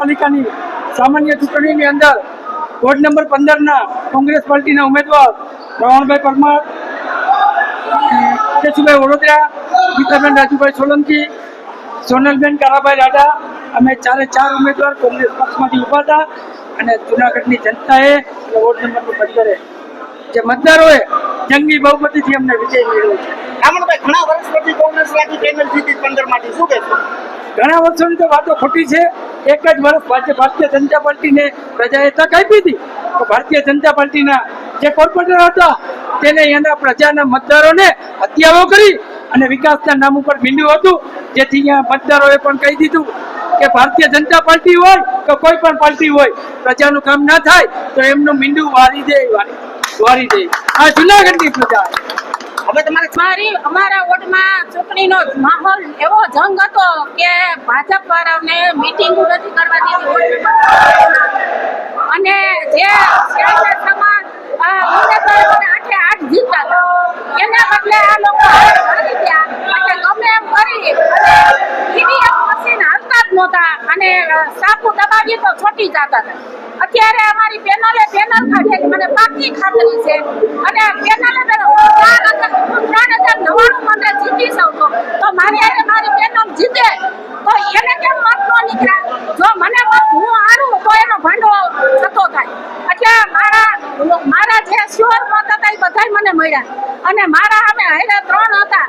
પાલિકાની સામાન્ય ચૂંટણીની અંદર વોર્ડ નંબર પંદરના કોંગ્રેસ પાર્ટીના ઉમેદવાર રમણભાઈ પરમાર કેશુભાઈ વડોદરા ગીતાબેન રાજુભાઈ સોલંકી સોનલબેન કારાભાઈ રાડા અમે ચારે ચાર ઉમેદવાર કોંગ્રેસ પક્ષમાંથી ઊભા હતા અને જુનાગઢની જનતાએ વોર્ડ નંબર પંદરે જે મતદારોએ જંગી બહુમતીથી અમને વિજય મેળવ્યો છે. રામણભાઈ ઘણા વર્ષ પછી કોંગ્રેસ લાગી પેનલ જીતી પંદરમાંથી શું કહેશો? ઘણા વર્ષોની તો વાતો ખોટી છે. એક જ વર્ષ ભારતીય જનતા પાર્ટીને પ્રજાએ તક આપી હતી ભારતીય જનતા પાર્ટીના જે કોર્પોરેટર હતા, તેને એના પ્રજાના મતદારોને હત્યાઓ કરી અને વિકાસના નામ ઉપર મીંડ્યું હતું. જેથી અહીંયા મતદારોએ પણ કહી દીધું કે ભારતીય જનતા પાર્ટી હોય કે કોઈ પણ પાર્ટી હોય, પ્રજાનું કામ ના થાય, તો એમનું મીંડું વારી દે વારી દે. આ જુનાગઢની પ્રજા. મારી, અમારા વોર્ડમાં ચૂંટણીનો માહોલ એવો જંગ હતો કે ભાજપ વાળાને મીટિંગ નથી કરવા દીધી અને જે શ્રેષ્ઠ સમાજ અ, ઉમેદવારોને આઠે આઠ જીતતા હતા એના બદલે આ લોકો હાર માની ગયા એટલે ગમે એમ કરી ઈવીએમ મશીન હાલતા જ અને સાપુ દબાવીએ તો છોટી જતા અત્યારે અમારી પેનલે પેનલ કાઢે કે મને પાકી ખાતરી છે. અને પેનલે ત્રણ હજાર નવ્વાણું મને જીતી શકતો તો મારી આજે મારી પેનલ જીતે. તો એને કેમ મત નો નીકળ્યા જો મને મત હું હારું, તો એનો ભાંડો થતો થાય. એટલે મારા મારા જે શ્યોર મત હતા એ બધાય મને મળ્યા. અને મારા અમે હૈરા ત્રણ હતા.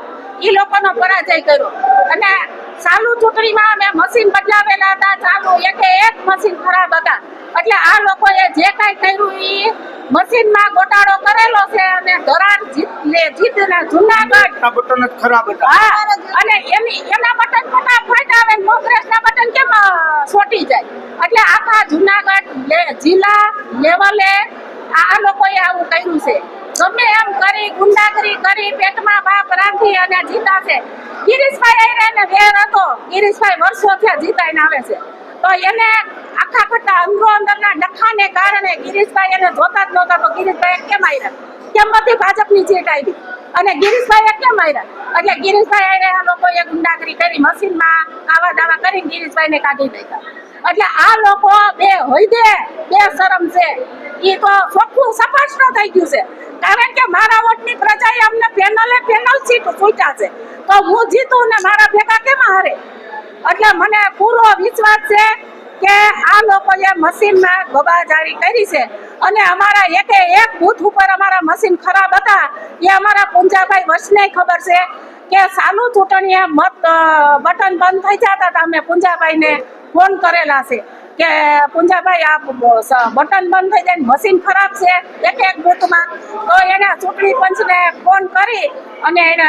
એ લોકોનો પરાજય કર્યો. અને ચાલુ ચૂંટણીમાં મેં મશીન બદલાવેલા હતા. ચાલુ એકે એક મશીન ખરાબ હતા. એટલે આ લોકોએ જે કાંઈ કર્યું એ મશીનમાં ગોટાળો કરેલો છે અને ધરાણ જીત લે જીતને જુનાગઢ. બટન ખરાબ હતા. હા અને એની એના બટન ફટાફટ આવે ને કોંગ્રેસના બટન કેમ છોટી જાય? એટલે આખા જુનાગઢ જિલ્લા લેવલે આ લોકોએ આવું કર્યું છે. ગમે એમ કરી ગુંડાગીરી કરી પેટમાં બાપ રાખી અને જીતા છે ગિરીશભાઈ આયરાને વેર ગિરીશભાઈ વર્ષો થયા જીતાઈને આવે છે. તો એને આખા ખટ્ટા અંદરો અંદરના ડખાને કારણે ગિરીશભાઈ એને જોતા જ નહોતા. તો ગિરીશભાઈ કેમ આવ્યા કેમ બધી ભાજપની જીત આવી અને ગિરીશભાઈ કેમ આવ્યા એટલે ગિરીશભાઈ આયરે, આ લોકોએ ગુંડાગીરી કરી મશીનમાં આવા દાવા કરીને ગિરીશભાઈને કાઢી દીધા એટલે આ લોકો બે હોય દે બે શરમ છે. એ તો ચોખ્ખું સપાટ થઈ ગયું છે. કારણ કે મારા વોટની પ્રજાએ અમને પેનલે પેનલ સીટ છૂટ્યા છે. તો હું જીતું ને મારા ભેગા કેમ હારે? એટલે મને પૂરો વિશ્વાસ છે કે આ લોકોએ મશીનમાં ગબાજારી કરી છે. અને અમારા એકે એક બૂથ ઉપર અમારા મશીન ખરાબ હતા. એ અમારા પુંજાભાઈ વશને ખબર છે કે સાલુ ચૂંટણીએ મત બટન બંધ થઈ જતા હતા. અમે પુંજાભાઈને ફોન કરેલા છે. કે પુંજાભાઈ, આ બટન બંધ થઈ જાય મશીન ખરાબ છે, એક એક બૂથમાં, તો એને ચૂંટણી પંચને ફોન કરી અને એને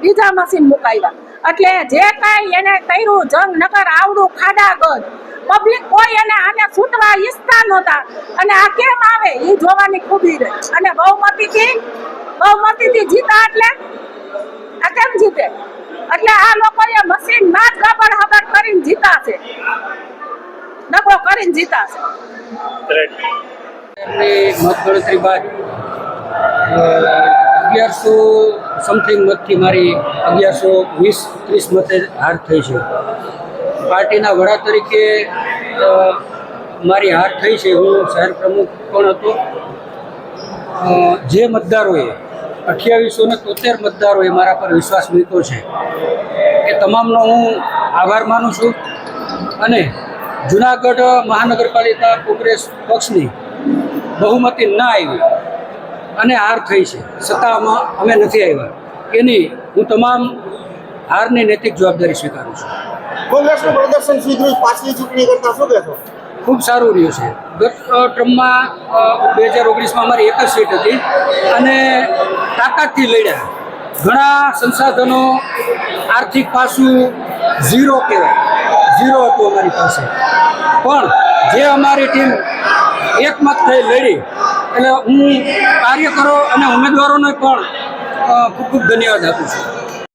બીજા મશીન મુકાવ્યા. એટલે જે કાંઈ એને કર્યું જંગ નગર આવડું, ખાડાગજ પબ્લિક કોઈ એને આને છૂટવા ઈચ્છતા નહોતા. અને આ કેમ આવે? એ જોવાની ખૂબી રહી. અને બહુમતીથી બહુમતીથી જીતા એટલે? આ કેમ જીતે? એટલે આ લોકોએ મશીનમાં જ ગબડ હબડ કરીને જીતા છે. કરીને જીતાશે મતગણતરી બાદ અગિયારસો સમથિંગ મતથી મારી અગિયારસો વીસ, ત્રીસ મતે હાર થઈ છે. પાર્ટીના વડા તરીકે મારી હાર થઈ છે. હું શહેર પ્રમુખ પણ હતો. જે મતદારોએ અઠ્યાવીસો ને તોતેર મતદારોએ મારા પર વિશ્વાસ મૂક્યો છે. એ તમામનો હું આભાર માનું છું. અને જુનાગઢ મહાનગરપાલિકા કોંગ્રેસ પક્ષની બહુમતી ના આવી અને હાર થઈ છે. સત્તામાં અમે નથી આવ્યા. એની હું તમામ હારની નૈતિક જવાબદારી સ્વીકારું છું. કોંગ્રેસનું પ્રદર્શન સુધર્યું પાછલી ચૂંટણી કરતા શું કહેશો? ખૂબ સારું રહ્યું છે. ગત ટ્રમમાં બે હજાર ઓગણીસમાં અમારી એક જ સીટ હતી અને તાકાતથી લડ્યા. ઘણા સંસાધનો આર્થિક પાસું ઝીરો કહેવાય. ઝીરો હતું અમારી પાસે. પણ જે અમારી ટીમ એકમત થઈ લડી, એટલે હું કાર્યકરો અને ઉમેદવારોને પણ ખૂબ ખૂબ ધન્યવાદ આપું છું.